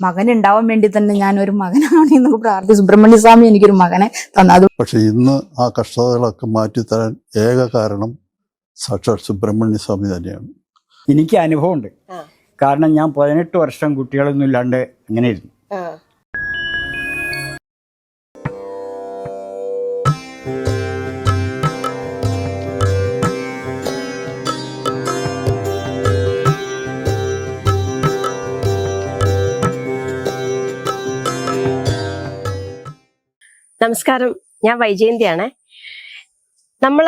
മകൻ ഉണ്ടാവാൻ വേണ്ടി തന്നെ ഞാൻ ഒരു മകനാണ് എന്നൊക്കെ പ്രാർത്ഥി സുബ്രഹ്മണ്യ സ്വാമി എനിക്കൊരു മകനെ തന്നത് പക്ഷെ ഇന്ന് ആ കഷ്ടതകളൊക്കെ മാറ്റിത്തരാൻ ഏക കാരണം സാക്ഷാത് സുബ്രഹ്മണ്യ സ്വാമി തന്നെയാണ്. എനിക്ക് അനുഭവമുണ്ട്. കാരണം ഞാൻ പതിനെട്ട് വർഷം കുട്ടികളൊന്നും ഇല്ലാണ്ട് ഇങ്ങനെ ഇരുന്നു. നമസ്കാരം. ഞാൻ വൈജയന്തിയാണ്. നമ്മൾ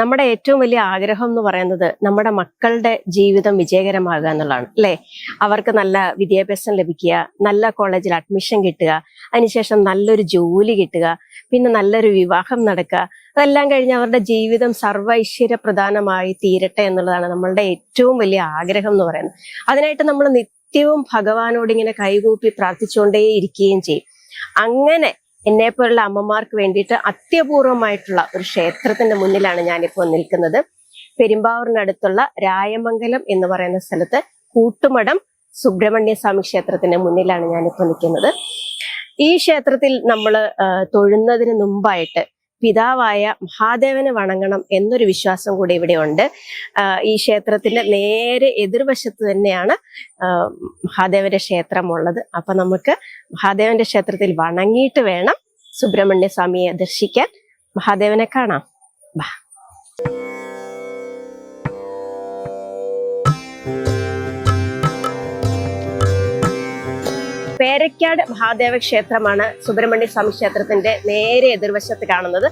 നമ്മുടെ ഏറ്റവും വലിയ ആഗ്രഹം എന്ന് പറയുന്നത് നമ്മുടെ മക്കളുടെ ജീവിതം വിജയകരമാകുക എന്നുള്ളതാണ് അല്ലെ? അവർക്ക് നല്ല വിദ്യാഭ്യാസം ലഭിക്കുക നല്ല കോളേജിൽ അഡ്മിഷൻ കിട്ടുക അതിനുശേഷം നല്ലൊരു ജോലി കിട്ടുക പിന്നെ നല്ലൊരു വിവാഹം നടക്കുക. അതെല്ലാം കഴിഞ്ഞ് അവരുടെ ജീവിതം സർവ ഐശ്വര്യപ്രധാനമായി തീരട്ടെ എന്നുള്ളതാണ് നമ്മളുടെ ഏറ്റവും വലിയ ആഗ്രഹം എന്ന് പറയുന്നത്. അതിനായിട്ട് നമ്മൾ നിത്യവും ഭഗവാനോട് ഇങ്ങനെ കൈകൂപ്പി പ്രാർത്ഥിച്ചുകൊണ്ടേ ഇരിക്കുകയും ചെയ്യും. അങ്ങനെ എന്നെ പോലുള്ള അമ്മമാർക്ക് വേണ്ടിയിട്ട് അത്യപൂർവമായിട്ടുള്ള ഒരു ക്ഷേത്രത്തിന്റെ മുന്നിലാണ് ഞാനിപ്പോൾ നിൽക്കുന്നത്. പെരുമ്പാവൂരിനടുത്തുള്ള രായമംഗലം എന്ന് പറയുന്ന സ്ഥലത്ത് കൂട്ടുമഠം സുബ്രഹ്മണ്യ സ്വാമി ക്ഷേത്രത്തിന്റെ മുന്നിലാണ് ഞാനിപ്പോൾ നിൽക്കുന്നത്. ഈ ക്ഷേത്രത്തിൽ നമ്മൾ തൊഴുന്നതിന് മുമ്പായിട്ട് പിതാവായ മഹാദേവനെ വണങ്ങണം എന്നൊരു വിശ്വാസം കൂടി ഇവിടെ ഉണ്ട്. ഈ ക്ഷേത്രത്തിന്റെ നേരെ എതിർവശത്ത് തന്നെയാണ് മഹാദേവന്റെ ക്ഷേത്രം ഉള്ളത് അപ്പൊ നമുക്ക് മഹാദേവന്റെ ക്ഷേത്രത്തിൽ വണങ്ങിയിട്ട് വേണം സുബ്രഹ്മണ്യ സ്വാമിയെ ദർശിക്കാൻ. മഹാദേവനെ കാണാം. ബാ. പേരക്കാട് മഹാദേവ ക്ഷേത്രമാണ് സുബ്രഹ്മണ്യ സ്വാമി ക്ഷേത്രത്തിന്റെ നേരെ എതിർവശത്ത് കാണുന്നത്.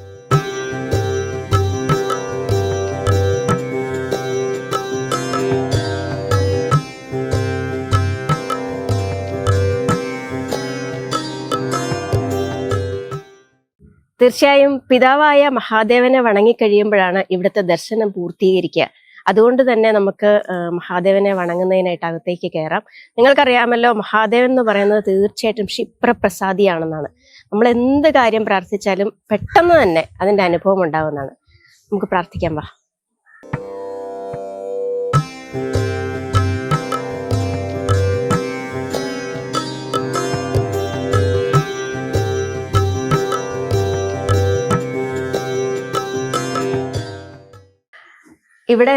തീർച്ചയായും പിതാവായ മഹാദേവനെ വണങ്ങിക്കഴിയുമ്പോഴാണ് ഇവിടുത്തെ ദർശനം പൂർത്തീകരിക്കുക. അതുകൊണ്ട് തന്നെ നമുക്ക് മഹാദേവനെ വണങ്ങുന്നതിനായിട്ട് അകത്തേക്ക് കയറാം നിങ്ങൾക്കറിയാമല്ലോ മഹാദേവൻ എന്ന് പറയുന്നത് തീർച്ചയായിട്ടും ക്ഷിപ്രപ്രസാദിയാണെന്നാണ് നമ്മൾ എന്ത് കാര്യം പ്രാർത്ഥിച്ചാലും പെട്ടെന്ന് തന്നെ അതിന്റെ അനുഭവം ഉണ്ടാവുന്നതാണ്. നമുക്ക് പ്രാർത്ഥിക്കാം വാ. ഇവിടെ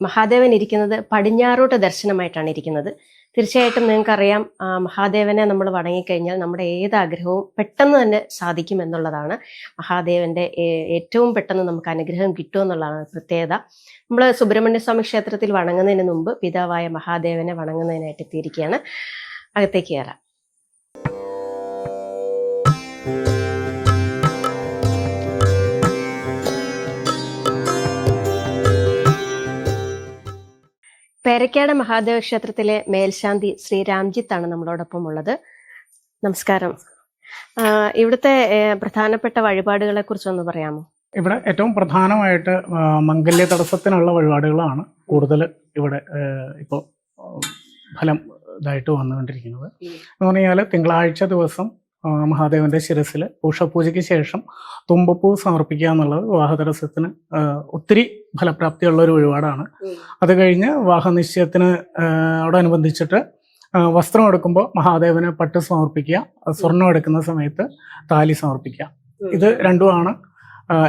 മഹാദേവൻ ഇരിക്കുന്നത് പടിഞ്ഞാറോട്ട് ദർശനമായിട്ടാണ് ഇരിക്കുന്നത്. തീർച്ചയായിട്ടും നിങ്ങൾക്കറിയാം മഹാദേവനെ നമ്മൾ വണങ്ങിക്കഴിഞ്ഞാൽ നമ്മുടെ ഏത് ആഗ്രഹവും പെട്ടെന്ന് തന്നെ സാധിക്കും എന്നുള്ളതാണ്. മഹാദേവന്റെ ഏറ്റവും പെട്ടെന്ന് നമുക്ക് അനുഗ്രഹം കിട്ടും എന്നുള്ളതാണ് പ്രത്യേകത. നമ്മൾ സുബ്രഹ്മണ്യസ്വാമി ക്ഷേത്രത്തിൽ വണങ്ങുന്നതിന് മുമ്പ് പിതാവായ മഹാദേവനെ വണങ്ങുന്നതിനായിട്ട് എത്തിയിരിക്കുകയാണ്. അകത്തേക്ക് കയറാം. പേരക്കാട് മഹാദേവ ക്ഷേത്രത്തിലെ മേൽശാന്തി ശ്രീ രാംജിത്താണ് നമ്മളോടൊപ്പം ഉള്ളത്. നമസ്കാരം. ഇവിടുത്തെ പ്രധാനപ്പെട്ട വഴിപാടുകളെ കുറിച്ചൊന്ന് പറയാമോ? ഇവിടെ ഏറ്റവും പ്രധാനമായിട്ട് മംഗല്യ തടസ്സത്തിനുള്ള വഴിപാടുകളാണ് കൂടുതൽ ഇവിടെ ഇപ്പോൾ ഫലം ഇതായിട്ട് വന്നുകൊണ്ടിരിക്കുന്നത്. എന്ന് പറഞ്ഞാൽ തിങ്കളാഴ്ച ദിവസം മഹാദേവന്റെ ശിരസിൽ ഉഷപൂജയ്ക്ക് ശേഷം തുമ്പപ്പൂ സമർപ്പിക്കുക എന്നുള്ളത് വിവാഹ തടസ്സത്തിന് ഒത്തിരി ഫലപ്രാപ്തിയുള്ള ഒരു വഴിപാടാണ്. അത് കഴിഞ്ഞ് വിവാഹ നിശ്ചയത്തിന് ആ, ോടനുബന്ധിച്ചിട്ട് വസ്ത്രം എടുക്കുമ്പോൾ മഹാദേവന് പട്ട് സമർപ്പിക്കുക സ്വർണം എടുക്കുന്ന സമയത്ത് താലി സമർപ്പിക്കുക. ഇത് രണ്ടുമാണ്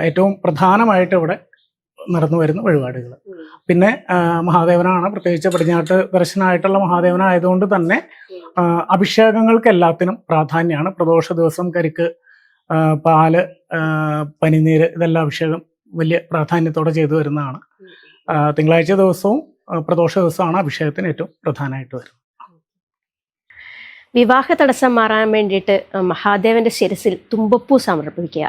ഏറ്റവും പ്രധാനമായിട്ട് ഇവിടെ നടന്നു വരുന്ന വഴിപാടുകൾ പിന്നെ മഹാദേവനാണ് പ്രത്യേകിച്ച് പടിഞ്ഞാട്ട് ദർശനമായിട്ടുള്ള മഹാദേവനായതുകൊണ്ട് തന്നെ അഭിഷേകങ്ങൾക്ക് എല്ലാത്തിനും പ്രാധാന്യമാണ് പ്രദോഷ ദിവസം കരിക്ക് പാൽ പനിനീര് ഇതെല്ലാം അഭിഷേകം വലിയ പ്രാധാന്യത്തോടെ ചെയ്തു വരുന്നതാണ്. തിങ്കളാഴ്ച ദിവസവും പ്രദോഷ ദിവസമാണ് അഭിഷേകത്തിന് ഏറ്റവും പ്രധാനമായിട്ട് വരുന്നത്. വിവാഹ തടസ്സം മാറാൻ വേണ്ടിയിട്ട് മഹാദേവന്റെ ശിരസിൽ തുമ്പപ്പൂ സമർപ്പിക്കുക.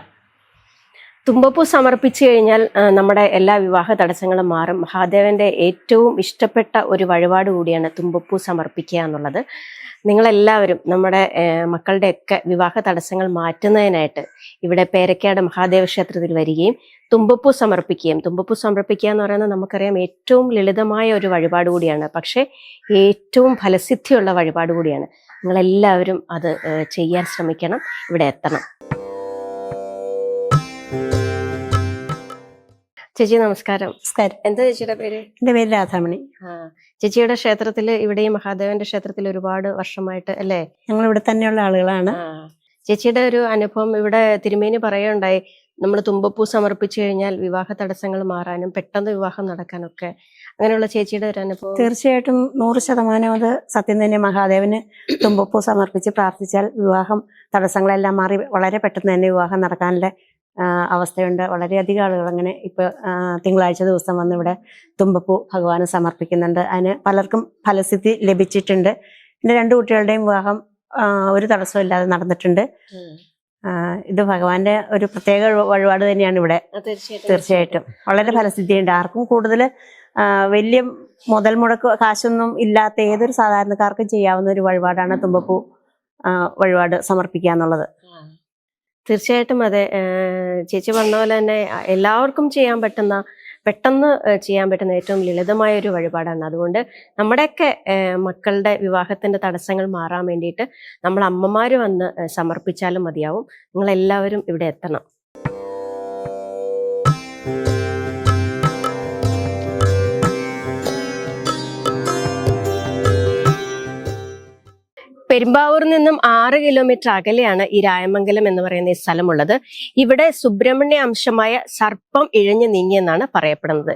തുമ്പപ്പൂ സമർപ്പിച്ചു കഴിഞ്ഞാൽ നമ്മുടെ എല്ലാ വിവാഹ തടസ്സങ്ങളും മാറും. മഹാദേവന്റെ ഏറ്റവും ഇഷ്ടപ്പെട്ട ഒരു വഴിപാട് കൂടിയാണ് തുമ്പപ്പൂ സമർപ്പിക്കുക എന്നുള്ളത്. നിങ്ങളെല്ലാവരും നമ്മുടെ മക്കളുടെയൊക്കെ വിവാഹ തടസ്സങ്ങൾ മാറ്റുന്നതിനായിട്ട് ഇവിടെ പേരക്കാട് മഹാദേവ ക്ഷേത്രത്തിൽ വരികയും തുമ്പപ്പൂ സമർപ്പിക്കുകയും തുമ്പപ്പൂ സമർപ്പിക്കുക എന്ന് പറയുന്നത് നമുക്കറിയാം ഏറ്റവും ലളിതമായ ഒരു വഴിപാട് കൂടിയാണ്. പക്ഷേ ഏറ്റവും ഫലസിദ്ധിയുള്ള വഴിപാട് കൂടിയാണ്. നിങ്ങളെല്ലാവരും അത് ചെയ്യാൻ ശ്രമിക്കണം. ഇവിടെ എത്തണം. ചേച്ചി നമസ്കാരം. നമസ്കാരം. എന്താ ചേച്ചിയുടെ പേര്? എന്റെ പേര് രാധാമണി. ആ ചേച്ചിയുടെ ക്ഷേത്രത്തിൽ ഇവിടെ ഈ മഹാദേവന്റെ ക്ഷേത്രത്തിൽ ഒരുപാട് വർഷമായിട്ട് അല്ലേ? ഞങ്ങൾ ഇവിടെ തന്നെയുള്ള ആളുകളാണ്. ചേച്ചിയുടെ ഒരു അനുഭവം ഇവിടെ തിരുമേനി പറയുണ്ടായി നമ്മൾ തുമ്പപ്പൂ സമർപ്പിച്ചു കഴിഞ്ഞാൽ വിവാഹ തടസ്സങ്ങൾ മാറാനും പെട്ടെന്ന് വിവാഹം നടക്കാനൊക്കെ. അങ്ങനെയുള്ള ചേച്ചിയുടെ ഒരു അനുഭവം. തീർച്ചയായിട്ടും നൂറ് ശതമാനം അത് സത്യം തന്നെ. മഹാദേവന് തുമ്പപ്പൂ സമർപ്പിച്ച് പ്രാർത്ഥിച്ചാൽ വിവാഹം തടസ്സങ്ങളെല്ലാം മാറി വളരെ പെട്ടെന്ന് തന്നെ വിവാഹം നടക്കാനുള്ള അവസ്ഥയുണ്ട്. വളരെയധികം ആളുകൾ അങ്ങനെ ഇപ്പൊ തിങ്കളാഴ്ച ദിവസം വന്ന് ഇവിടെ തുമ്പപ്പൂ ഭഗവാന് സമർപ്പിക്കുന്നുണ്ട്. അതിന് പലർക്കും ഫലസിദ്ധി ലഭിച്ചിട്ടുണ്ട്. എന്റെ രണ്ട് കുട്ടികളുടെയും വിവാഹം ഒരു തടസ്സവും ഇല്ലാതെ നടന്നിട്ടുണ്ട്. ഇത് ഭഗവാന്റെ ഒരു പ്രത്യേക വഴിപാട് തന്നെയാണ് ഇവിടെ. തീർച്ചയായിട്ടും. വളരെ ഫലസിദ്ധിയുണ്ട്. ആർക്കും കൂടുതൽ വലിയ മുതൽ മുടക്ക് കാശൊന്നും ഇല്ലാത്ത ഏതൊരു സാധാരണക്കാർക്കും ചെയ്യാവുന്ന ഒരു വഴിപാടാണ് തുമ്പപ്പൂ വഴിപാട് സമർപ്പിക്കുക എന്നുള്ളത്. തീർച്ചയായിട്ടും അതെ. ചേച്ചി പറഞ്ഞ പോലെ തന്നെ എല്ലാവർക്കും ചെയ്യാൻ പറ്റുന്ന പെട്ടെന്ന് ചെയ്യാൻ പറ്റുന്ന ഏറ്റവും ലളിതമായ ഒരു വഴിപാടാണ്. അതുകൊണ്ട് നമ്മുടെയൊക്കെ മക്കളുടെ വിവാഹത്തിന്റെ തടസ്സങ്ങൾ മാറാൻ വേണ്ടിയിട്ട് നമ്മൾ അമ്മമാര് വന്ന് സമർപ്പിച്ചാലും മതിയാവും. നിങ്ങളെല്ലാവരും ഇവിടെ എത്തണം. പെരുമ്പാവൂരിൽ നിന്നും ആറ് കിലോമീറ്റർ അകലെയാണ് ഈ രായമംഗലം എന്ന് പറയുന്ന ഈ സ്ഥലമുള്ളത്. ഇവിടെ സുബ്രഹ്മണ്യ അംശമായ സർപ്പം ഇഴഞ്ഞു നീങ്ങിയെന്നാണ് പറയപ്പെടുന്നത്.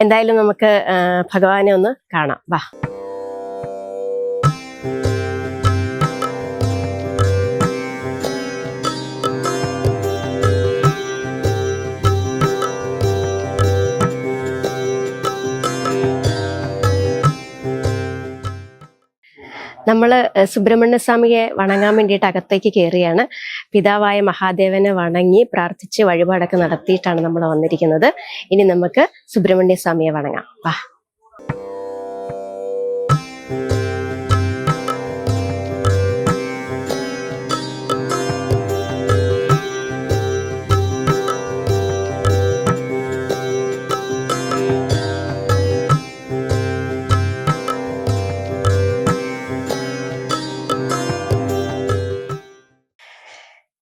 എന്തായാലും നമുക്ക് ഭഗവാനെ ഒന്ന് കാണാം. വാ. നമ്മൾ സുബ്രഹ്മണ്യ സ്വാമിയെ വണങ്ങാൻ വേണ്ടിയിട്ട് അകത്തേക്ക് കയറിയാണ് പിതാവായ മഹാദേവനെ വണങ്ങി പ്രാർത്ഥിച്ച് വഴിപാടൊക്കെ നടത്തിയിട്ടാണ് നമ്മൾ വന്നിരിക്കുന്നത്. ഇനി നമുക്ക് സുബ്രഹ്മണ്യ സ്വാമിയെ വണങ്ങാം. വാ.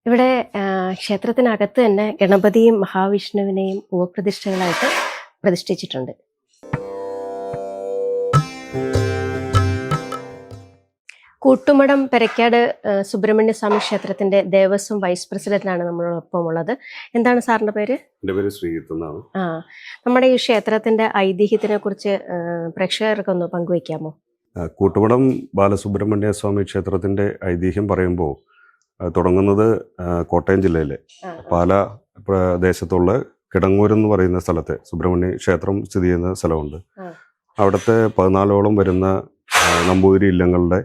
ഇവിടെ ക്ഷേത്രത്തിനകത്ത് തന്നെ ഗണപതിയും മഹാവിഷ്ണുവിനെയും ഉപപ്രതിഷ്ഠകളായിട്ട് പ്രതിഷ്ഠിച്ചിട്ടുണ്ട്. കൂട്ടുമടം പെരക്കാട് സുബ്രഹ്മണ്യ സ്വാമി ക്ഷേത്രത്തിന്റെ ദേവസ്വം വൈസ് പ്രസിഡന്റാണ് നമ്മളോടൊപ്പം ഉള്ളത് എന്താണ് സാറിന്റെ പേര്? എന്റെ പേര് ശ്രീജിത്ത് എന്നാണ്. ആ നമ്മുടെ ഈ ക്ഷേത്രത്തിന്റെ ഐതിഹ്യത്തിനെ കുറിച്ച് പ്രേക്ഷകർക്ക് ഒന്ന് പങ്കുവയ്ക്കാമോ? കൂട്ടുമടം ബാലസുബ്രഹ്മണ്യ സ്വാമി ക്ഷേത്രത്തിന്റെ ഐതിഹ്യം പറയുമ്പോൾ തുടങ്ങുന്നത് കോട്ടയം ജില്ലയിലെ. പാല പ്രദേശത്തുള്ള കിടങ്ങൂർ എന്ന് പറയുന്ന സ്ഥലത്തെ സുബ്രഹ്മണ്യ ക്ഷേത്രം സ്ഥിതി ചെയ്യുന്ന സ്ഥലമുണ്ട്. അവിടുത്തെ പതിനാലോളം വരുന്ന നമ്പൂതിരി ഇല്ലങ്ങളുടെ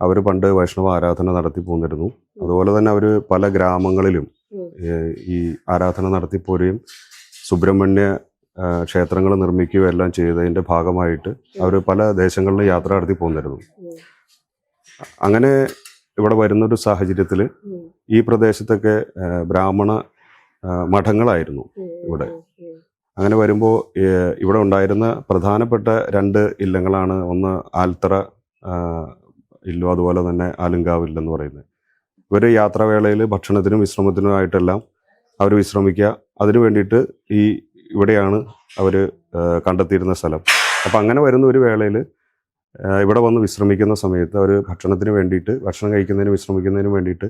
അവർ പണ്ട് വൈഷ്ണവ ആരാധന നടത്തി പോന്നിരുന്നു. അതുപോലെ തന്നെ അവർ പല ഗ്രാമങ്ങളിലും ഈ ആരാധന നടത്തി പോരുകയും സുബ്രഹ്മണ്യ ക്ഷേത്രങ്ങൾ നിർമ്മിക്കുകയും എല്ലാം ചെയ്തതിന്റെ ഭാഗമായിട്ട് അവർ പല ദേശങ്ങളിലും യാത്ര നടത്തി പോന്നിരുന്നു. അങ്ങനെ ഇവിടെ വരുന്നൊരു സാഹചര്യത്തിൽ ഈ പ്രദേശത്തൊക്കെ ബ്രാഹ്മണ മഠങ്ങളായിരുന്നു ഇവിടെ. അങ്ങനെ വരുമ്പോൾ ഇവിടെ ഉണ്ടായിരുന്ന പ്രധാനപ്പെട്ട രണ്ട് ഇല്ലങ്ങളാണ് ഒന്ന് ആൽത്തറ ഇല്ലോ അതുപോലെ തന്നെ ആലുങ്കാവ് ഇല്ലെന്ന് പറയുന്നത്. ഇവർ യാത്രാവേളയിൽ ഭക്ഷണത്തിനും വിശ്രമത്തിനും വിശ്രമത്തിനുമായിട്ടെല്ലാം അവർ വിശ്രമിക്കുക അതിനു വേണ്ടിയിട്ട് ഈ ഇവിടെയാണ് അവർ കണ്ടെത്തിയിരുന്ന സ്ഥലം. അപ്പം അങ്ങനെ വരുന്ന ഒരു വേളയിൽ ഇവിടെ വന്ന് വിശ്രമിക്കുന്ന സമയത്ത് അവർ ഭക്ഷണത്തിന് വേണ്ടിയിട്ട് ഭക്ഷണം കഴിക്കുന്നതിന് വിശ്രമിക്കുന്നതിന് വേണ്ടിയിട്ട്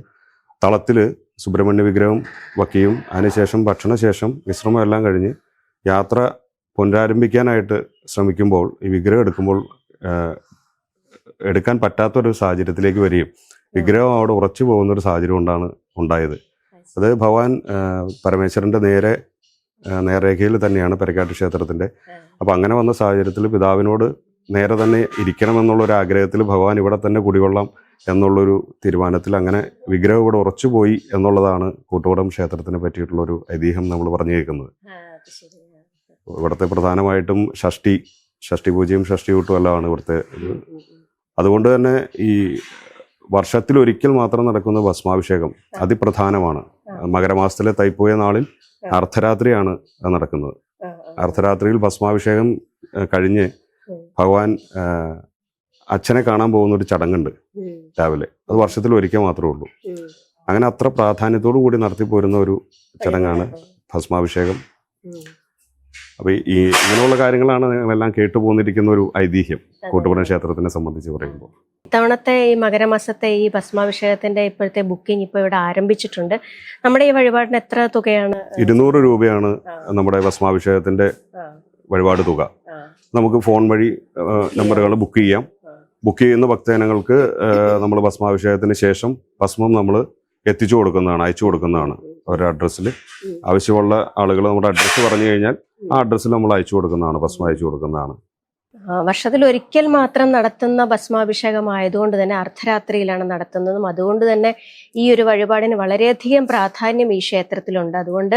തളത്തിൽ സുബ്രഹ്മണ്യ വിഗ്രഹം വക്കിയും അതിനുശേഷം ഭക്ഷണശേഷം വിശ്രമം എല്ലാം കഴിഞ്ഞ് യാത്ര പുനരാരംഭിക്കാനായിട്ട് ശ്രമിക്കുമ്പോൾ ഈ വിഗ്രഹം എടുക്കുമ്പോൾ എടുക്കാൻ പറ്റാത്തൊരു സാഹചര്യത്തിലേക്ക് വരികയും വിഗ്രഹം അവിടെ ഉറച്ചു പോകുന്ന ഒരു സാഹചര്യം കൊണ്ടാണ് ഉണ്ടായത്. അത് ഭഗവാൻ പരമേശ്വരന്റെ നേരെ നേർരേഖയിൽ തന്നെയാണ് പെരക്കാട്ട് ക്ഷേത്രത്തിന്റെ അപ്പോൾ അങ്ങനെ വന്ന സാഹചര്യത്തിൽ പിതാവിനോട് നേരെ തന്നെ ഇരിക്കണമെന്നുള്ളൊരു ആഗ്രഹത്തിൽ ഭഗവാൻ ഇവിടെ തന്നെ കുടികൊള്ളാം എന്നുള്ളൊരു തീരുമാനത്തിൽ അങ്ങനെ വിഗ്രഹം ഇവിടെ ഉറച്ചുപോയി എന്നുള്ളതാണ് കൂട്ടുകുടം ക്ഷേത്രത്തിനെ പറ്റിയിട്ടുള്ളൊരു ഐതിഹ്യം നമ്മൾ പറഞ്ഞു കേൾക്കുന്നത്. ഇവിടുത്തെ പ്രധാനമായിട്ടും ഷഷ്ടി ഷഷ്ടി പൂജയും ഷഷ്ടി കൂട്ടും എല്ലാമാണ് ഇവിടുത്തെ അതുകൊണ്ട് തന്നെ ഈ വർഷത്തിൽ ഒരിക്കൽ മാത്രം നടക്കുന്ന ഭസ്മാഭിഷേകം അതിപ്രധാനമാണ്. മകരമാസത്തിലെ തൈപ്പൂയ നാളിൽ അർദ്ധരാത്രിയാണ് നടക്കുന്നത്. അർദ്ധരാത്രിയിൽ ഭസ്മാഭിഷേകം കഴിഞ്ഞ് ഭഗവാൻ അച്ഛനെ കാണാൻ പോകുന്ന ഒരു ചടങ്ങുണ്ട് രാവിലെ. അത് വർഷത്തിൽ ഒരിക്കൽ മാത്രമേ ഉള്ളൂ. അങ്ങനെ അത്ര പ്രാധാന്യത്തോടു കൂടി നടത്തി പോരുന്ന ഒരു ചടങ്ങാണ് ഭസ്മാഭിഷേകം. അപ്പോൾ ഈ ഇങ്ങനെയുള്ള കാര്യങ്ങളാണ് ഞങ്ങളെല്ലാം കേട്ടു പോന്നിരിക്കുന്ന ഒരു ഐതിഹ്യം കൂട്ടുപുരം ക്ഷേത്രത്തിനെ സംബന്ധിച്ച് പറയുമ്പോൾ. ഇത്തവണത്തെ ഈ മകരമാസത്തെ ഈ ഭസ്മാഭിഷേകത്തിന്റെ ഇപ്പോഴത്തെ ബുക്കിംഗ് ഇപ്പോൾ ഇവിടെ ആരംഭിച്ചിട്ടുണ്ട്. നമ്മുടെ ഈ വഴിപാടിന് എത്ര തുകയാണ്? ഇരുന്നൂറ് രൂപയാണ് നമ്മുടെ ഭസ്മാഭിഷേകത്തിന്റെ വഴിപാട് തുക. നമുക്ക് ഫോൺ വഴി നമ്പറുകൾ ബുക്ക് ചെയ്യാം. ബുക്ക് ചെയ്യുന്ന ഭക്തജനങ്ങൾക്ക് നമ്മൾ ഭസ്മാഭിഷേകത്തിന് ശേഷം ഭസ്മം നമ്മൾ എത്തിച്ചു കൊടുക്കുന്നതാണ് അയച്ചു കൊടുക്കുന്നതാണ് അവരുടെ അഡ്രസ്സിൽ ആവശ്യമുള്ള ആളുകൾ നമ്മുടെ അഡ്രസ്സ് പറഞ്ഞു കഴിഞ്ഞാൽ ആ അഡ്രസ്സിൽ നമ്മൾ അയച്ചു കൊടുക്കുന്നതാണ് ഭസ്മം അയച്ചു കൊടുക്കുന്നതാണ്. വർഷത്തിൽ ഒരിക്കൽ മാത്രം നടത്തുന്ന ഭസ്മാഭിഷേകം ആയതുകൊണ്ട് തന്നെ അർദ്ധരാത്രിയിലാണ് നടത്തുന്നതും. അതുകൊണ്ട് തന്നെ ഈ ഒരു വഴിപാടിന് വളരെയധികം പ്രാധാന്യം ഈ ക്ഷേത്രത്തിലുണ്ട്. അതുകൊണ്ട്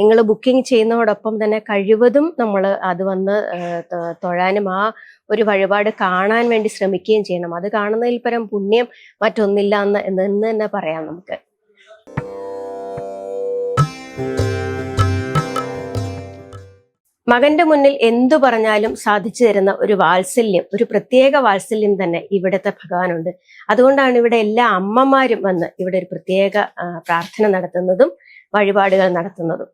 നിങ്ങൾ ബുക്കിംഗ് ചെയ്യുന്നതോടൊപ്പം തന്നെ കഴിവതും നമ്മൾ അത് വന്ന് തൊഴാനും ആ ഒരു വഴിപാട് കാണാൻ വേണ്ടി ശ്രമിക്കുകയും ചെയ്യണം. അത് കാണുന്നതിൽ പരം പുണ്യം മറ്റൊന്നില്ല എന്ന് എന്ന് തന്നെ പറയാം നമുക്ക്. മകന്റെ മുന്നിൽ എന്തു പറഞ്ഞാലും സാധിച്ചു തരുന്ന ഒരു വാത്സല്യം ഒരു പ്രത്യേക വാത്സല്യം തന്നെ ഇവിടുത്തെ ഭഗവാനുണ്ട്. അതുകൊണ്ടാണ് ഇവിടെ എല്ലാ അമ്മമാരും വന്ന് ഇവിടെ ഒരു പ്രത്യേക പ്രാർത്ഥന നടത്തുന്നതും വഴിപാടുകൾ നടത്തുന്നതും.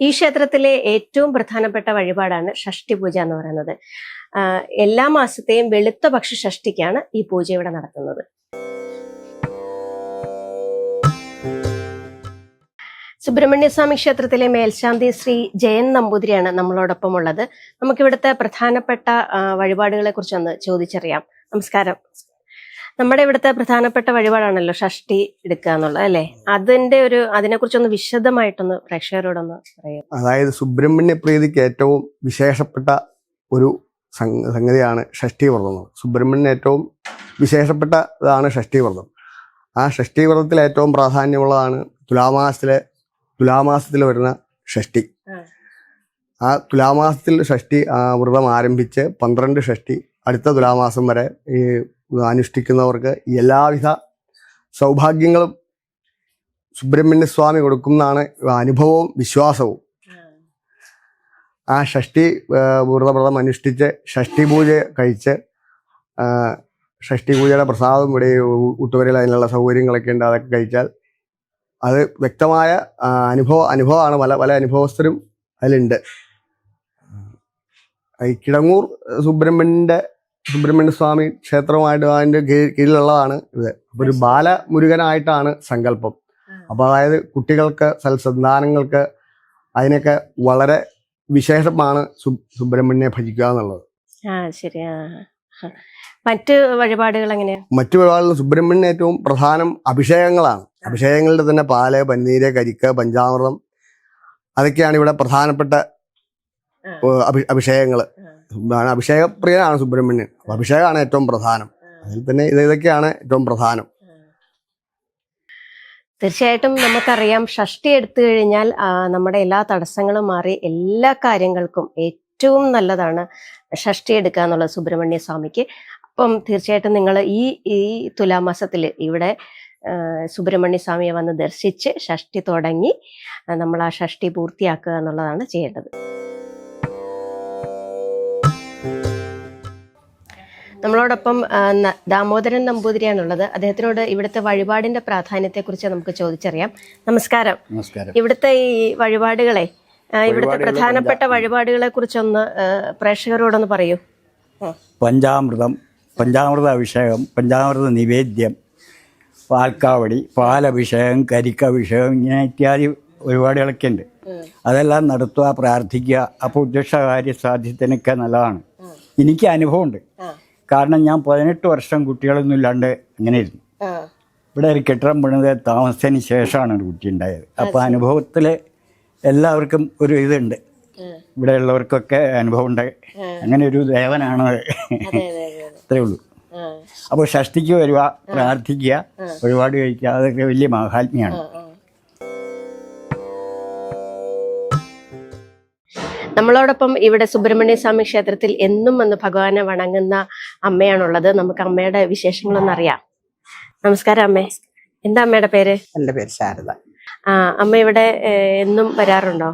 ഈ ക്ഷേത്രത്തിലെ ഏറ്റവും പ്രധാനപ്പെട്ട വഴിപാടാണ് ഷഷ്ടി പൂജ എന്ന് പറയുന്നത്. എല്ലാ മാസത്തെയും വെളുത്ത പക്ഷ ഷഷ്ടിക്കാണ് ഈ പൂജ ഇവിടെ നടത്തുന്നത്. സുബ്രഹ്മണ്യസ്വാമി ക്ഷേത്രത്തിലെ മേൽശാന്തി ശ്രീ ജയൻ നമ്പൂതിരിയാണ് നമ്മളോടൊപ്പം ഉള്ളത് നമുക്കിവിടുത്തെ പ്രധാനപ്പെട്ട വഴിപാടുകളെ വഴിപാടുകളെ കുറിച്ചൊന്ന് ചോദിച്ചറിയാം. നമസ്കാരം. നമ്മുടെ ഇവിടുത്തെ പ്രധാനപ്പെട്ട വഴിപാടാണല്ലോ ഷഷ്ടി എടുക്കുക എന്നുള്ളത് അല്ലെ? അതിന്റെ ഒരു അതിനെക്കുറിച്ചൊന്ന് വിശദമായിട്ടൊന്ന് പ്രേക്ഷകരോടൊന്ന് പറയാം. അതായത് സുബ്രഹ്മണ്യ പ്രീതിക്ക് ഏറ്റവും വിശേഷപ്പെട്ട ഒരു സംഗതിയാണ് ഷഷ്ടി വ്രതം സുബ്രഹ്മണ്യൻ ഏറ്റവും വിശേഷപ്പെട്ടതാണ് ഷഷ്ടിവ്രതം. ആ ഷഷ്ടി വ്രതത്തിൽ ഏറ്റവും പ്രാധാന്യമുള്ളതാണ് തുലാമാസത്തിലെ തുലാമാസത്തിൽ വരുന്ന ഷഷ്ടി. ആ. തുലാമാസത്തിൽ ഷഷ്ടി ആ, വ്രതം ആരംഭിച്ച് പന്ത്രണ്ട് ഷഷ്ടി അടുത്ത തുലാമാസം വരെ ഈ അനുഷ്ഠിക്കുന്നവർക്ക് എല്ലാവിധ സൗഭാഗ്യങ്ങളും സുബ്രഹ്മണ്യ സ്വാമി കൊടുക്കുന്നതാണ് അനുഭവവും വിശ്വാസവും. ആ. ഷഷ്ടി വ്രതവ്രതം അനുഷ്ഠിച്ച് ഷഷ്ടി പൂജ കഴിച്ച് ഷഷ്ടി പൂജയുടെ പ്രസാദം ഇവിടെ ഊട്ടുവരയിൽ അതിനുള്ള സൗകര്യങ്ങളൊക്കെ ഉണ്ട് അതൊക്കെ കഴിച്ചാൽ അത് വ്യക്തമായ അനുഭവ അനുഭവമാണ്. പല പല അനുഭവസ്ഥരും അതിലുണ്ട്. ഈ കിടങ്ങൂർ സുബ്രഹ്മണ്യന്റെ സുബ്രഹ്മണ്യ സ്വാമി ക്ഷേത്രമായിട്ട് അതിന്റെ കീഴിലുള്ളതാണ് ഇത്. അപ്പൊ ഒരു ബാലമുരുകനായിട്ടാണ് സങ്കല്പം. അപ്പൊ അതായത് കുട്ടികൾക്ക് സൽസന്താനങ്ങൾക്ക് അതിനൊക്കെ വളരെ വിശേഷമാണ് സുബ്രഹ്മണ്യെ ഭജിക്കുക എന്നുള്ളത്. മറ്റ് വഴിപാടുകൾ എങ്ങനെയാണ് മറ്റു വഴിപാടുകൾ സുബ്രഹ്മണ്യൻ ഏറ്റവും പ്രധാനം അഭിഷേകങ്ങളാണ്. അഭിഷേകങ്ങളുടെ തന്നെ പാൽ പന്നീര് കരിക്ക് പഞ്ചാമൃതം അതൊക്കെയാണ് ഇവിടെ പ്രധാനപ്പെട്ട അഭിഷേകങ്ങൾ. അഭിഷേകപ്രിയനാണ് സുബ്രഹ്മണ്യൻ. അഭിഷേകമാണ് ഏറ്റവും പ്രധാനം. അതിൽ തന്നെ ഇത് ഇതൊക്കെയാണ് ഏറ്റവും പ്രധാനം. തീർച്ചയായിട്ടും നമുക്കറിയാം ഷഷ്ടി എടുത്തു കഴിഞ്ഞാൽ നമ്മുടെ എല്ലാ തടസ്സങ്ങളും മാറി എല്ലാ കാര്യങ്ങൾക്കും ഏറ്റവും നല്ലതാണ് ഷഷ്ടി എടുക്കുക എന്നുള്ളത് സുബ്രഹ്മണ്യ സ്വാമിക്ക് അപ്പം തീർച്ചയായിട്ടും നിങ്ങൾ ഈ ഈ തുലാമാസത്തിൽ ഇവിടെ സുബ്രഹ്മണ്യ സ്വാമിയെ വന്ന് ദർശിച്ച് ഷഷ്ടി തുടങ്ങി നമ്മൾ ആ ഷഷ്ടി പൂർത്തിയാക്കുക എന്നുള്ളതാണ് ചെയ്യേണ്ടത്. നമ്മളോടൊപ്പം ദാമോദരൻ നമ്പൂതിരിയാണുള്ളത്. അദ്ദേഹത്തിനോട് ഇവിടുത്തെ വഴിപാടിന്റെ പ്രാധാന്യത്തെക്കുറിച്ച് നമുക്ക് ചോദിച്ചറിയാം. നമസ്കാരം. ഇവിടുത്തെ ഈ വഴിപാടുകളെ ഇവിടുത്തെ പ്രധാനപ്പെട്ട വഴിപാടുകളെ കുറിച്ചൊന്ന് പ്രേക്ഷകരോടൊന്ന് പറയൂ. പഞ്ചാമൃതം പഞ്ചാമൃത അഭിഷേകം പഞ്ചാമൃത നിവേദ്യം പാൽക്കാവടി പാലഭിഷേകം കരിക്കഭിഷേകം ഇങ്ങനെ ഇത്യാദി പരിപാടികളൊക്കെ ഉണ്ട് അതെല്ലാം നടത്തുക പ്രാർത്ഥിക്കുക അപ്പോൾ ഉദ്ദേശകാര്യ സാധ്യത്തിനൊക്കെ നല്ലതാണ്. എനിക്ക് അനുഭവമുണ്ട്. കാരണം ഞാൻ പതിനെട്ട് വർഷം കുട്ടികളൊന്നും ഇല്ലാണ്ട് ഇങ്ങനെ ഇരുന്നു. ഇവിടെ ഒരു കെട്ടിടം പണിത് താമസത്തിന് ശേഷമാണ് ഒരു കുട്ടി ഉണ്ടായത്. അപ്പോൾ അനുഭവത്തിൽ എല്ലാവർക്കും ഒരു ഇതുണ്ട്. ഇവിടെ ഉള്ളവർക്കൊക്കെ അനുഭവം ഉണ്ട് അങ്ങനെ ഒരു ദേവനാണ് അത്രേ ഉള്ളൂ. അപ്പോൾ ഷഷ്ടിക്ക് വരിക പ്രാർത്ഥിക്കുക ഒരുപാട് കഴിക്കുക. അതൊക്കെ വലിയ മഹാത്മ്യമാണ്. നമ്മളോടൊപ്പം ഇവിടെ സുബ്രഹ്മണ്യ സ്വാമി ക്ഷേത്രത്തിൽ എന്നും വന്ന് ഭഗവാനെ വണങ്ങുന്ന അമ്മയാണുള്ളത്. നമുക്ക് അമ്മയുടെ വിശേഷങ്ങളൊന്നും അറിയാം. നമസ്കാരം അമ്മേ. എന്താ അമ്മയുടെ പേര്? എന്റെ പേര് ശാരദ. അമ്മ ഇവിടെ എന്നും വരാറുണ്ടോ?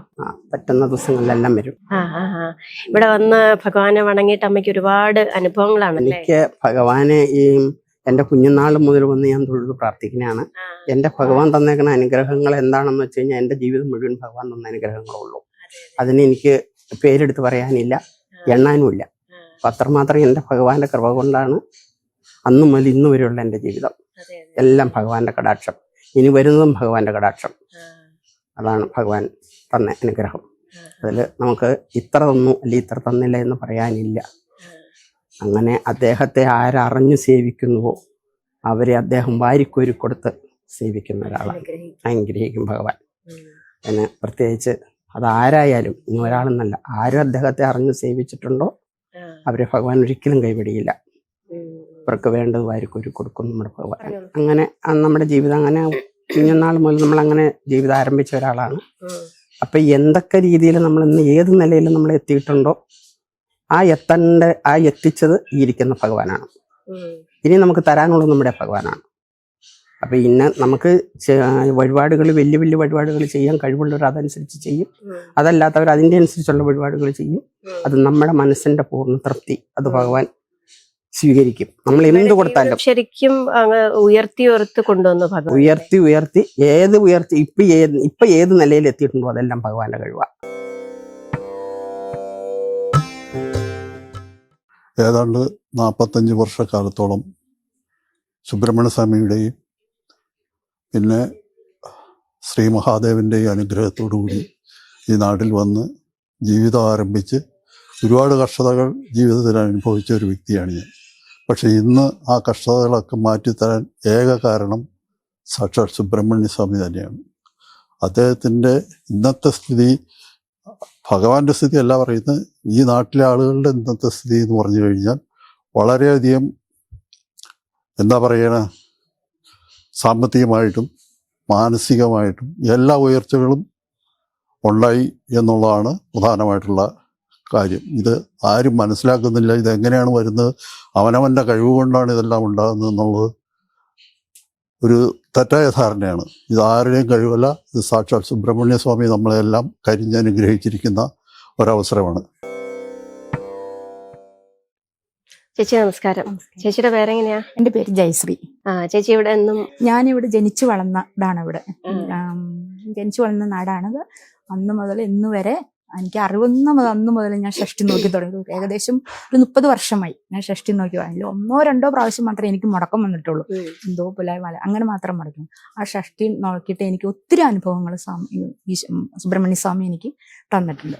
പറ്റുന്ന ദിവസങ്ങളിലെല്ലാം വരും. ഇവിടെ വന്ന് ഭഗവാനെ വണങ്ങിയിട്ട് അമ്മയ്ക്ക് ഒരുപാട് അനുഭവങ്ങളാണ് എനിക്ക് ഭഗവാനെ ഈ എന്റെ കുഞ്ഞുനാൾ മുതൽ വന്ന് ഞാൻ തൊഴുത് പ്രാർത്ഥിക്കുന്നതാണ്. എന്റെ ഭഗവാൻ തന്നേക്കുന്ന അനുഗ്രഹങ്ങൾ എന്താണെന്ന് വെച്ച് കഴിഞ്ഞാൽ എന്റെ ജീവിതം മുഴുവൻ ഭഗവാൻ തന്ന അനുഗ്രഹങ്ങളുള്ളൂ അതിന് എനിക്ക് പേരെടുത്ത് പറയാനില്ല എണ്ണാനുമില്ല. അപ്പം അത്രമാത്രം എന്റെ ഭഗവാന്റെ കൃപ കൊണ്ടാണ് അന്നും മുതൽ ഇന്നു വരെയുള്ള എന്റെ ജീവിതം. എല്ലാം ഭഗവാന്റെ കടാക്ഷം. ഇനി വരുന്നതും ഭഗവാന്റെ കടാക്ഷം. അതാണ് ഭഗവാൻ തന്ന അനുഗ്രഹം. അതിൽ നമുക്ക് ഇത്ര തന്നു അല്ലെങ്കിൽ ഇത്ര തന്നില്ല എന്ന് പറയാനില്ല. അങ്ങനെ അദ്ദേഹത്തെ ആരറിഞ്ഞു സേവിക്കുന്നുവോ അവരെ അദ്ദേഹം വാരിക്കോരി കൊടുത്ത് സേവിക്കുന്ന ഒരാളാണ്. അനുഗ്രഹിക്കും. ഭഗവാൻ. പിന്നെ പ്രത്യേകിച്ച് അതാരായാലും ഇനി ഒരാളെന്നല്ല ആരും അദ്ദേഹത്തെ അറിഞ്ഞു സേവിച്ചിട്ടുണ്ടോ? അവരെ ഭഗവാൻ ഒരിക്കലും കൈപിടിയില്ല അവർക്ക് വേണ്ടത് വാരിക്കോരി കൊടുക്കും നമ്മുടെ ഭഗവാൻ. അങ്ങനെ നമ്മുടെ ജീവിതം അങ്ങനെ കുഞ്ഞുനാൾ മുതൽ നമ്മൾ അങ്ങനെ ജീവിതം ആരംഭിച്ച ഒരാളാണ്. അപ്പൊ എന്തൊക്കെ രീതിയിൽ നമ്മൾ ഇന്ന് ഏത് നിലയിൽ നമ്മൾ എത്തിയിട്ടുണ്ടോ ആ എത്തേണ്ട ആ എത്തിച്ചത് ഈ ഇരിക്കുന്ന ഭഗവാനാണ്. ഇനി നമുക്ക് തരാനുള്ളത് നമ്മുടെ ഭഗവാനാണ്. അപ്പൊ ഇന്ന് നമുക്ക് വഴിപാടുകൾ വലിയ വലിയ വഴിപാടുകൾ ചെയ്യാൻ കഴിവുള്ളവർ അതനുസരിച്ച് ചെയ്യും. അതല്ലാത്തവർ അതിന്റെ അനുസരിച്ചുള്ള വഴിപാടുകൾ ചെയ്യും. അത് നമ്മുടെ മനസ്സിന്റെ പൂർണ തൃപ്തി. അത് ഭഗവാൻ സ്വീകരിക്കും. നമ്മൾ എന്ത് കൊടുത്താലും. ശരിക്കും ഉയർത്തി ഉയർത്തി കൊണ്ടുവന്നു ഭഗവാൻ. ഉയർത്തി ഉയർത്തി ഏത് ഉയർത്തി ഇപ്പൊ ഏത് ഇപ്പൊ ഏത് നിലയിൽ എത്തിയിട്ടുണ്ടോ അതെല്ലാം ഭഗവാന്റെ കഴിവാണ് ഏതാണ്ട് നാൽപ്പത്തഞ്ച് വർഷക്കാലത്തോളം സുബ്രഹ്മണ്യ സ്വാമിയുടെയും പിന്നെ ശ്രീ മഹാദേവന്റെയും അനുഗ്രഹത്തോടുകൂടി ഈ നാട്ടിൽ വന്ന് ജീവിതം ആരംഭിച്ച് ഒരുപാട് കഷ്ടതകൾ ജീവിതത്തിൽ അനുഭവിച്ച ഒരു വ്യക്തിയാണ് ഞാൻ. പക്ഷെ ഇന്ന് ആ കഷ്ടതകളൊക്കെ മാറ്റിത്തരാൻ ഏക കാരണം സാക്ഷാൽ സുബ്രഹ്മണ്യ സ്വാമി തന്നെയാണ്. അദ്ദേഹത്തിന്റെ ഇന്നത്തെ സ്ഥിതി ഭഗവാന്റെ സ്ഥിതി അല്ല പറയുന്നത് ഈ നാട്ടിലെ ആളുകളുടെ ഇന്നത്തെ സ്ഥിതി എന്ന് പറഞ്ഞു കഴിഞ്ഞാൽ വളരെയധികം എന്താ പറയണ സാമ്പത്തികമായിട്ടും മാനസികമായിട്ടും എല്ലാ ഉയർച്ചകളും ഉണ്ടായി എന്നുള്ളതാണ് പ്രധാനമായിട്ടുള്ള കാര്യം. ഇത് ആരും മനസ്സിലാക്കുന്നില്ല. ഇതെങ്ങനെയാണ് വരുന്നത്? അവനവന്റെ കഴിവ് കൊണ്ടാണ് ഇതെല്ലാം ഉണ്ടാകുന്നത് എന്നുള്ളത് ഒരു തെറ്റായ ധാരണയാണ്. ഇത് ആരുടെയും കഴിവല്ല. ഇത് സാക്ഷാൽ സുബ്രഹ്മണ്യ സ്വാമി നമ്മളെല്ലാം കരിഞ്ഞനുഗ്രഹിച്ചിരിക്കുന്ന ഒരവസരമാണ്. ചേച്ചി നമസ്കാരം. ചേച്ചിയുടെ പേരെങ്ങനെയാ? എന്റെ പേര് ജയശ്രീ. ആ ചേച്ചി ഇവിടെ എന്നും ഞാനിവിടെ ജനിച്ചു വളർന്നതാണ് ഇവിടെ. ജനിച്ചു വളർന്ന നാടാണത്. അന്ന് മുതൽ ഇന്ന് വരെ എനിക്ക് അറിവുന്ന അന്ന് മുതൽ ഞാൻ ഷഷ്ടി നോക്കി തുടങ്ങി. ഏകദേശം ഒരു മുപ്പത് വർഷമായി ഞാൻ ഷഷ്ടി നോക്കി വാങ്ങി ഒന്നോ രണ്ടോ പ്രാവശ്യം മാത്രമേ എനിക്ക് മുടക്കം വന്നിട്ടുള്ളൂ. എന്തോ പുലായ മല അങ്ങനെ മാത്രം മുടക്കും ആ ഷഷ്ടി നോക്കിയിട്ട് എനിക്ക് ഒത്തിരി അനുഭവങ്ങൾ സ്വാമി സുബ്രഹ്മണ്യ സ്വാമി എനിക്ക് തന്നിട്ടുണ്ട്.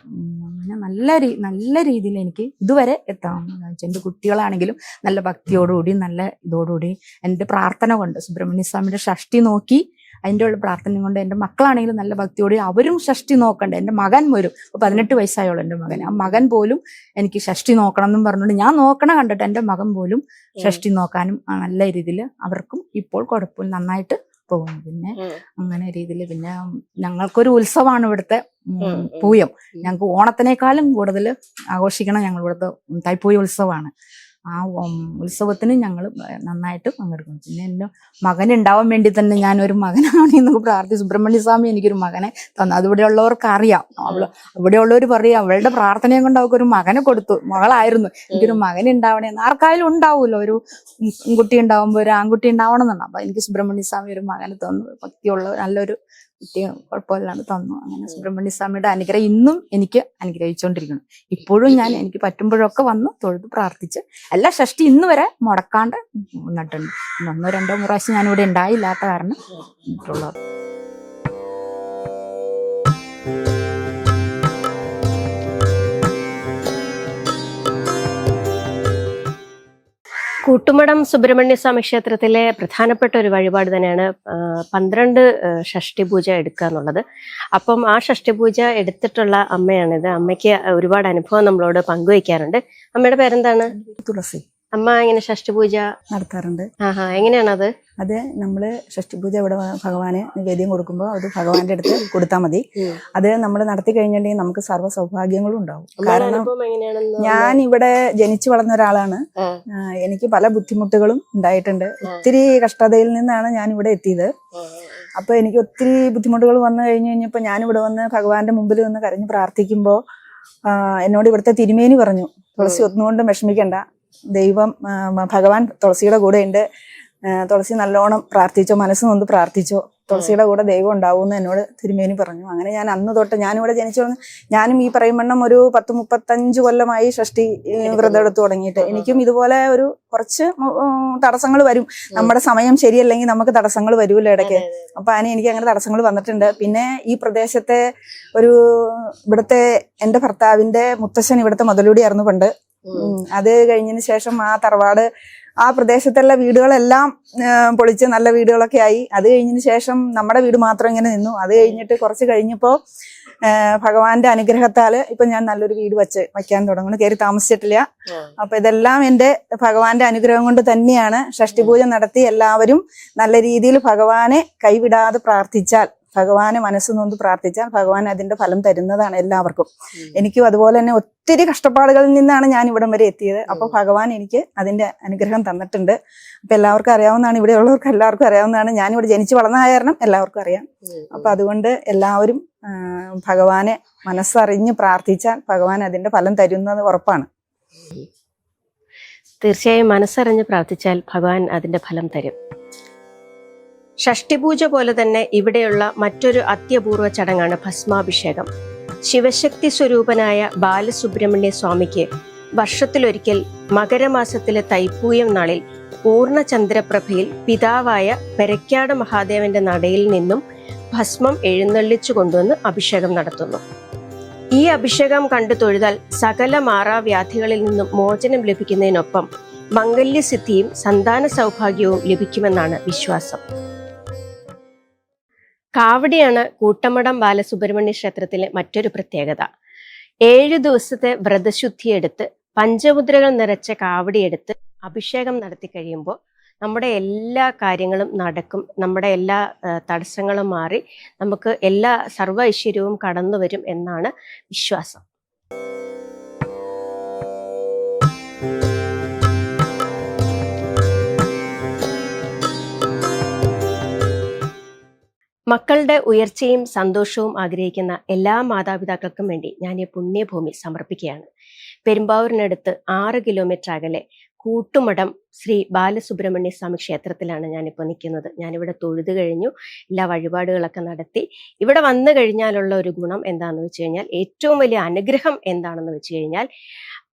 അങ്ങനെ നല്ല രീ നല്ല രീതിയിൽ എനിക്ക് ഇതുവരെ എത്താം. എന്റെ കുട്ടികളാണെങ്കിലും നല്ല ഭക്തിയോടുകൂടി നല്ല ഇതോടുകൂടി എന്റെ പ്രാർത്ഥന കൊണ്ട് സുബ്രഹ്മണ്യ സ്വാമിയുടെ ഷഷ്ടി നോക്കി അതിന്റെ ഉള്ള പ്രാർത്ഥന കൊണ്ട് എന്റെ മക്കളാണെങ്കിലും നല്ല ഭക്തിയോടെ അവരും ഷഷ്ടി നോക്കണ്ട. എന്റെ മകൻ വരും. ഇപ്പൊ പതിനെട്ട് വയസ്സായുള്ളൂ എന്റെ മകൻ ആ മകൻ പോലും എനിക്ക് ഷഷ്ടി നോക്കണം എന്നും പറഞ്ഞുകൊണ്ട് ഞാൻ നോക്കണ കണ്ടിട്ട് എന്റെ മകൻ പോലും ഷഷ്ടി നോക്കാനും ആ നല്ല രീതിയിൽ അവർക്കും ഇപ്പോൾ കുഴപ്പമില്ല നന്നായിട്ട് പോകും പിന്നെ അങ്ങനെ രീതിയിൽ പിന്നെ ഞങ്ങൾക്കൊരു ഉത്സവമാണ് ഇവിടുത്തെ. പൂയം. ഞങ്ങൾക്ക് ഓണത്തിനേക്കാളും കൂടുതൽ ആഘോഷിക്കണം ഞങ്ങൾ ഇവിടുത്തെ തൈപ്പൂയ ഉത്സവമാണ്. ആ ഉത്സവത്തിന് ഞങ്ങൾ നന്നായിട്ട് പങ്കെടുക്കുന്നു. പിന്നെ എന്റെ മകൻ ഉണ്ടാവാൻ വേണ്ടി തന്നെ ഞാനൊരു മകനാണ് എന്നൊക്കെ പ്രാർത്ഥി സുബ്രഹ്മണ്യ സ്വാമി എനിക്കൊരു മകനെ തന്നു. അതിവിടെ ഉള്ളവർക്ക് അറിയാം അവൾ ഇവിടെ ഉള്ളവർ പറയും അവളുടെ പ്രാർത്ഥനയും കൊണ്ട് അവൾക്ക് ഒരു മകനെ കൊടുത്തു. മകളായിരുന്നു. എനിക്കൊരു മകൻ ഉണ്ടാവണേന്ന് ആർക്കായാലും ഉണ്ടാവുമല്ലോ ഒരു കുട്ടി ഉണ്ടാവുമ്പോൾ ഒരു ആൺകുട്ടി ഉണ്ടാവണം എന്നുണ്ട് അപ്പം എനിക്ക് സുബ്രഹ്മണ്യ സ്വാമി ഒരു മകനെ തന്നു. ഭക്തിയുള്ള നല്ലൊരു കുട്ടിയെ കുഴപ്പമില്ലാണ്ട് തന്നു. അങ്ങനെ സുബ്രഹ്മണ്യ സ്വാമിയുടെ അനുഗ്രഹം ഇന്നും എനിക്ക് അനുഗ്രഹിച്ചുകൊണ്ടിരിക്കുന്നു ഇപ്പോഴും ഞാൻ എനിക്ക് പറ്റുമ്പോഴൊക്കെ വന്ന് തൊഴുത് പ്രാർത്ഥിച്ച് എല്ലാ ഷഷ്ടി ഇന്ന് വരെ മുടക്കാണ്ട് നിന്നിട്ടുണ്ട്. ഒന്നോ രണ്ടോ മൂന്ന് പ്രാവശ്യം ഞാനിവിടെ ഉണ്ടായില്ലാത്ത കാരണം നിന്നിട്ടുള്ളത്. കൂട്ടുമടം സുബ്രഹ്മണ്യ സ്വാമി ക്ഷേത്രത്തിലെ പ്രധാനപ്പെട്ട ഒരു വഴിപാട് തന്നെയാണ് പന്ത്രണ്ട് ഷഷ്ടി പൂജ എടുക്കുക എന്നുള്ളത്. അപ്പം ആ ഷഷ്ടി പൂജ എടുത്തിട്ടുള്ള അമ്മയാണിത്. അമ്മയ്ക്ക് ഒരുപാട് അനുഭവം നമ്മളോട് പങ്കുവയ്ക്കാറുണ്ട്. അമ്മയുടെ പേരെന്താണ്? തുളസി. അമ്മ ഇങ്ങനെ ഷഷ്ടി പൂജ നടത്താറുണ്ട്. ആഹാ എങ്ങനെയാണത്? അത് നമ്മൾ ഷഷ്ടിപൂജ ഇവിടെ ഭഗവാന് നിവേദ്യം കൊടുക്കുമ്പോൾ അത് ഭഗവാന്റെ അടുത്ത് കൊടുത്താൽ മതി. അത് നമ്മൾ നടത്തി കഴിഞ്ഞിട്ടുണ്ടെങ്കിൽ നമുക്ക് സർവ സൗഭാഗ്യങ്ങളും ഉണ്ടാവും. കാരണം ഞാൻ ഇവിടെ ജനിച്ചു വളർന്ന ഒരാളാണ്. എനിക്ക് പല ബുദ്ധിമുട്ടുകളും ഉണ്ടായിട്ടുണ്ട്. ഒത്തിരി കഷ്ടതയിൽ നിന്നാണ് ഞാൻ ഇവിടെ എത്തിയത് അപ്പൊ എനിക്ക് ഒത്തിരി ബുദ്ധിമുട്ടുകൾ വന്നു കഴിഞ്ഞു കഴിഞ്ഞപ്പോൾ ഞാൻ ഇവിടെ വന്ന് ഭഗവാന്റെ മുമ്പിൽ വന്ന് കരഞ്ഞ് പ്രാർത്ഥിക്കുമ്പോൾ എന്നോട് ഇവിടുത്തെ തിരുമേനി പറഞ്ഞു തുളസി ഒന്നുകൊണ്ടും വിഷമിക്കണ്ട. ദൈവം ഭഗവാൻ തുളസിയുടെ കൂടെ ഉണ്ട് തുളസി നല്ലോണം പ്രാർത്ഥിച്ചോ മനസ്സ് നൊന്ന് പ്രാർത്ഥിച്ചോ തുളസിയുടെ കൂടെ ദൈവം ഉണ്ടാവും എന്ന് എന്നോട് തിരുമേനി പറഞ്ഞു. അങ്ങനെ ഞാൻ അന്ന് തൊട്ട് ഞാനിവിടെ ജനിച്ചു ഞാനും ഈ പറയുമ്പണ്ണം ഒരു പത്ത് മുപ്പത്തഞ്ച് കൊല്ലമായി ഷഷ്ടി വ്രതം എടുത്തു തുടങ്ങിയിട്ട്. എനിക്കും ഇതുപോലെ ഒരു കുറച്ച് തടസ്സങ്ങൾ വരും. നമ്മുടെ സമയം ശരിയല്ലെങ്കിൽ നമുക്ക് തടസ്സങ്ങൾ വരുമല്ലോ ഇടയ്ക്ക്. അപ്പൊ അതിന് എനിക്ക് അങ്ങനെ തടസ്സങ്ങൾ വന്നിട്ടുണ്ട്. പിന്നെ ഈ പ്രദേശത്തെ ഒരു ഇവിടുത്തെ എന്റെ ഭർത്താവിന്റെ മുത്തശ്ശൻ ഇവിടുത്തെ മുതലൂടിയായിരുന്നു പണ്ട്. അത് കഴിഞ്ഞതിന് ശേഷം ആ തറവാട് ആ പ്രദേശത്തുള്ള വീടുകളെല്ലാം പൊളിച്ച് നല്ല വീടുകളൊക്കെ ആയി. അത് കഴിഞ്ഞതിന് ശേഷം നമ്മുടെ വീട് മാത്രം ഇങ്ങനെ നിന്നു. അത് കഴിഞ്ഞിട്ട് കുറച്ച് കഴിഞ്ഞപ്പോൾ ഭഗവാന്റെ അനുഗ്രഹത്താൽ ഇപ്പൊ ഞാൻ നല്ലൊരു വീട് വെച്ച് വയ്ക്കാൻ തുടങ്ങുന്നു. കയറി താമസിച്ചിട്ടില്ല. അപ്പൊ ഇതെല്ലാം എന്റെ ഭഗവാന്റെ അനുഗ്രഹം കൊണ്ട് തന്നെയാണ് ഷഷ്ടിപൂജ നടത്തി എല്ലാവരും നല്ല രീതിയിൽ ഭഗവാനെ കൈവിടാതെ പ്രാർത്ഥിച്ചാൽ ഭഗവാനെ മനസ്സ് നൊന്ന് പ്രാർത്ഥിച്ചാൽ ഭഗവാൻ അതിന്റെ ഫലം തരുന്നതാണ് എല്ലാവർക്കും. എനിക്കും അതുപോലെ തന്നെ ഒത്തിരി കഷ്ടപ്പാടുകളിൽ നിന്നാണ് ഞാൻ ഇവിടം വരെ എത്തിയത്. അപ്പൊ ഭഗവാൻ എനിക്ക് അതിന്റെ അനുഗ്രഹം തന്നിട്ടുണ്ട്. അപ്പൊ എല്ലാവർക്കും അറിയാവുന്നതാണ് ഇവിടെ ഉള്ളവർക്ക് എല്ലാവർക്കും അറിയാവുന്നതാണ്. ഞാൻ ഇവിടെ ജനിച്ചു വളർന്ന കാരണം എല്ലാവർക്കും അറിയാം. അപ്പൊ അതുകൊണ്ട് എല്ലാവരും ഭഗവാനെ മനസ്സറിഞ്ഞ് പ്രാർത്ഥിച്ചാൽ ഭഗവാൻ അതിന്റെ ഫലം തരുന്നത് ഉറപ്പാണ്. തീർച്ചയായും മനസ്സറിഞ്ഞ് പ്രാർത്ഥിച്ചാൽ ഭഗവാൻ അതിന്റെ ഫലം തരും. ഷഷ്ടിപൂജ പോലെ തന്നെ ഇവിടെയുള്ള മറ്റൊരു അത്യപൂർവ ചടങ്ങാണ് ഭസ്മാഭിഷേകം. ശിവശക്തി സ്വരൂപനായ ബാലസുബ്രഹ്മണ്യ സ്വാമിക്ക് വർഷത്തിലൊരിക്കൽ മകരമാസത്തിലെ തൈപ്പൂയം നാളിൽ പൂർണ ചന്ദ്രപ്രഭയിൽ പിതാവായ പെരക്കാട് മഹാദേവന്റെ നടയിൽ നിന്നും ഭസ്മം എഴുന്നള്ളിച്ചു കൊണ്ടുവന്ന് അഭിഷേകം നടത്തുന്നു. ഈ അഭിഷേകം കണ്ടു തൊഴുതാൽ സകല മാറാവ്യാധികളിൽ നിന്നും മോചനം ലഭിക്കുന്നതിനൊപ്പം മംഗല്യസിദ്ധിയും സന്താന സൗഭാഗ്യവും ലഭിക്കുമെന്നാണ് വിശ്വാസം. കാവടിയാണ് കൂട്ടമടം ബാലസുബ്രഹ്മണ്യ ക്ഷേത്രത്തിലെ മറ്റൊരു പ്രത്യേകത. ഏഴു ദിവസത്തെ വ്രതശുദ്ധിയെടുത്ത് പഞ്ചമുദ്രകൾ നിറച്ച കാവടിയെടുത്ത് അഭിഷേകം നടത്തി കഴിയുമ്പോൾ നമ്മുടെ എല്ലാ കാര്യങ്ങളും നടക്കും. നമ്മുടെ എല്ലാ തടസ്സങ്ങളും മാറി നമുക്ക് എല്ലാ സർവ ഐശ്വര്യവും കടന്നു വരും എന്നാണ് വിശ്വാസം. മക്കളുടെ ഉയർച്ചയും സന്തോഷവും ആഗ്രഹിക്കുന്ന എല്ലാ മാതാപിതാക്കൾക്കും വേണ്ടി ഞാൻ ഈ പുണ്യഭൂമി സമർപ്പിക്കുകയാണ്. പെരുമ്പാവൂരിനടുത്ത് ആറ് കിലോമീറ്റർ അകലെ കൂട്ടുമഠം ശ്രീ ബാലസുബ്രഹ്മണ്യ സ്വാമി ക്ഷേത്രത്തിലാണ് ഞാനിപ്പോൾ നിൽക്കുന്നത്. ഞാനിവിടെ തൊഴുതു കഴിഞ്ഞു എല്ലാ വഴിപാടുകളൊക്കെ നടത്തി. ഇവിടെ വന്നു കഴിഞ്ഞാലുള്ള ഒരു ഗുണം എന്താണെന്ന് വെച്ച് കഴിഞ്ഞാൽ ഏറ്റവും വലിയ അനുഗ്രഹം എന്താണെന്ന് വെച്ച് കഴിഞ്ഞാൽ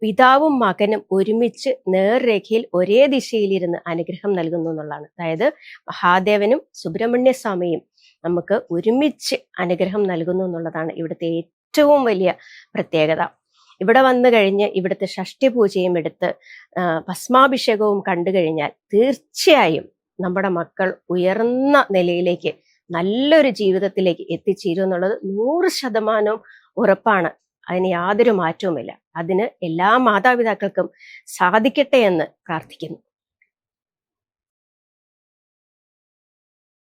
പിതാവും മകനും ഒരുമിച്ച് നേർരേഖയിൽ ഒരേ ദിശയിലിരുന്ന് അനുഗ്രഹം നൽകുന്നു എന്നുള്ളതാണ്. അതായത് മഹാദേവനും സുബ്രഹ്മണ്യ സ്വാമിയും നമുക്ക് ഒരുമിച്ച് അനുഗ്രഹം നൽകുന്നു എന്നുള്ളതാണ് ഇവിടുത്തെ ഏറ്റവും വലിയ പ്രത്യേകത. ഇവിടെ വന്നു കഴിഞ്ഞ് ഇവിടുത്തെ ഷഷ്ടി പൂജയും എടുത്ത് ഭസ്മാഭിഷേകവും കണ്ടു കഴിഞ്ഞാൽ തീർച്ചയായും നമ്മുടെ മക്കൾ ഉയർന്ന നിലയിലേക്ക് നല്ലൊരു ജീവിതത്തിലേക്ക് എത്തിച്ചേരും എന്നുള്ളത് നൂറ് ശതമാനവും ഉറപ്പാണ്. അതിന് യാതൊരു മാറ്റവുമില്ല. അതിന് എല്ലാ മാതാപിതാക്കൾക്കും സാധിക്കട്ടെ എന്ന് പ്രാർത്ഥിക്കുന്നു.